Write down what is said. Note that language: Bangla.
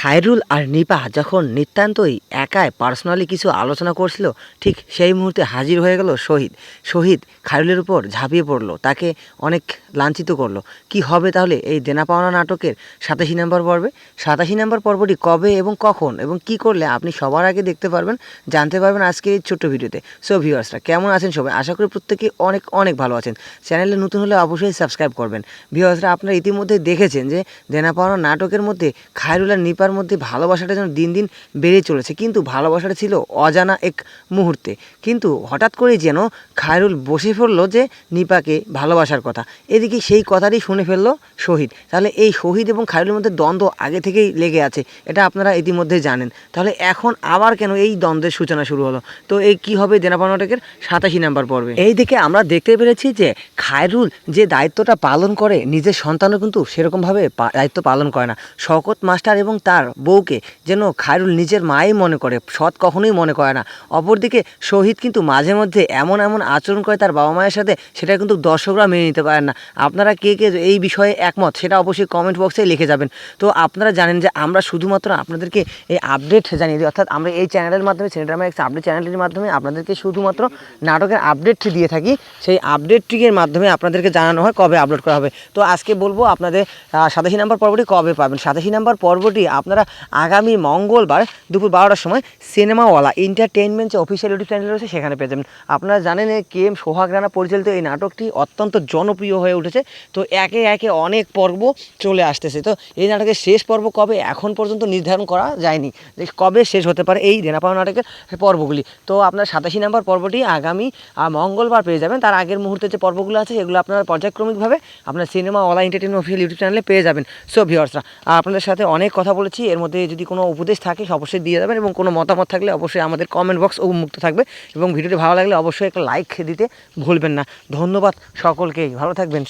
খায়রুল আর নিপা যখন নিতান্তই একাই পার্সোনালি কিছু আলোচনা করছিল, ঠিক সেই মুহূর্তে হাজির হয়ে গেল শহীদ। শহীদ খায়রুলের উপর ঝাঁপিয়ে পড়ল, তাকে অনেক লাঞ্ছিত করল। কি হবে তাহলে এই দেনা পাওনা নাটকের সাতাশি নম্বর পর্বে? সাতাশি নম্বর পর্বটি কবে এবং কখন? এবং কি করলে আপনি সবার আগে দেখতে পারবেন, জানতে পারবেন আজকে এই ছোট্ট ভিডিওতে। সো ভিউয়ার্সরা কেমন আছেন সবাই? আশা করি প্রত্যেকে অনেক অনেক ভালো আছেন। চ্যানেলে নতুন হলে অবশ্যই সাবস্ক্রাইব করবেন। ভিউয়ার্সরা আপনারা ইতিমধ্যে দেখেছেন যে দেনা পাওনা নাটকের মধ্যে খায়রুল আর নিপার মধ্যে ভালোবাসাটা যেন দিন দিন বেড়ে চলেছে। কিন্তু ভালোবাসাটা ছিল অজানা এক মুহূর্তে। কিন্তু হঠাৎ করেই যেন খায়রুল বসে পড়ল যে নিপাকে ভালোবাসার কথা। এদিকে সেই কথাটি শুনে ফেলল শহীদ। তাহলে এই শহীদ এবং খায়রুলের মধ্যে দ্বন্দ্ব আগে থেকেই লেগে আছে, এটা আপনারা ইতিমধ্যে জানেন। তাহলে এখন আবার কেন এই দ্বন্দ্বের সূচনা শুরু হলো? তো এই কি হবে দেনাপা নাটকের সাতাশি নাম্বার পর্বে? এই দিকে আমরা দেখতে পেরেছি যে খায়রুল যে দায়িত্বটা পালন করে, নিজের সন্তানও কিন্তু সেরকমভাবে দায়িত্ব পালন করে না। শকত মাস্টার এবং তার বউকে যেন খায়রুল নিজের মাই মনে করে, সৎ কখনোই মনে করে না। অপরদিকে শহীদ কিন্তু মাঝে মধ্যে এমন এমন আচরণ করে তার বাবা মায়ের সাথে, সেটা কিন্তু দর্শকরা মেনে নিতে পারেন না। আপনারা কে কে এই বিষয়ে একমত সেটা অবশ্যই কমেন্ট বক্সে লিখে যাবেন। তো আপনারা জানেন যে আমরা শুধুমাত্র আপনাদেরকে এই আপডেট জানিয়ে দিই, অর্থাৎ আমরা এই চ্যানেলের মাধ্যমে সিনেড্রামা এক্স আপডেট চ্যানেলের মাধ্যমে আপনাদেরকে শুধুমাত্র নাটকের আপডেট দিয়ে থাকি। সেই আপডেটটির মাধ্যমে আপনাদেরকে জানানো হয় কবে আপলোড করা হবে। তো আজকে বলব আপনাদের সাতাশি নাম্বার পর্বটি কবে পাবেন? সাতাশি নম্বর পর্বটি আপনারা আগামী মঙ্গলবার দুপুর বারোটার সময় সিনেমাওয়ালা এন্টারটেনমেন্ট যে অফিসিয়াল ইউটিউব চ্যানেল রয়েছে সেখানে পেয়ে যাবেন। আপনারা জানেন কে এম সোহাগ রানা পরিচালিত এই নাটকটি অত্যন্ত জনপ্রিয় হয়ে উঠেছে। তো একে একে অনেক পর্ব চলে আসতেছে। তো এই নাটকের শেষ পর্ব কবে? এখন পর্যন্ত নির্ধারণ করা যায়নি। যে কবে শেষ হতে পারে এই দেনাপাওয়া নাটকের পর্বগুলি। তো আপনার সাতাশি নম্বর পর্বটি আগামী মঙ্গলবার পেয়ে যাবেন। তার আগের মুহূর্তে যে পর্বগুলো আছে সেগুলো আপনারা পর্যায়ক্রমিকভাবে আপনার সিনেমা অলা এন্টারটেনমেন্ট অফিসিয়াল ইউটিউব চ্যানেলে পেয়ে যাবেন। সো ভিওর্সরা আপনাদের সাথে অনেক কথা বলেছি। এর মধ্যে যদি কোনো উপদেশ থাকে অবশ্যই দিয়ে যাবেন এবং কোনো মতামত থাকলে অবশ্যই আমাদের কমেন্ট বক্স উন্মুক্ত থাকবে এবং ভিডিওটি ভালো লাগলে অবশ্যই একটা লাইক দিতে ভুলবেন না। ধন্যবাদ সকলকেই। ভালো থাকবেন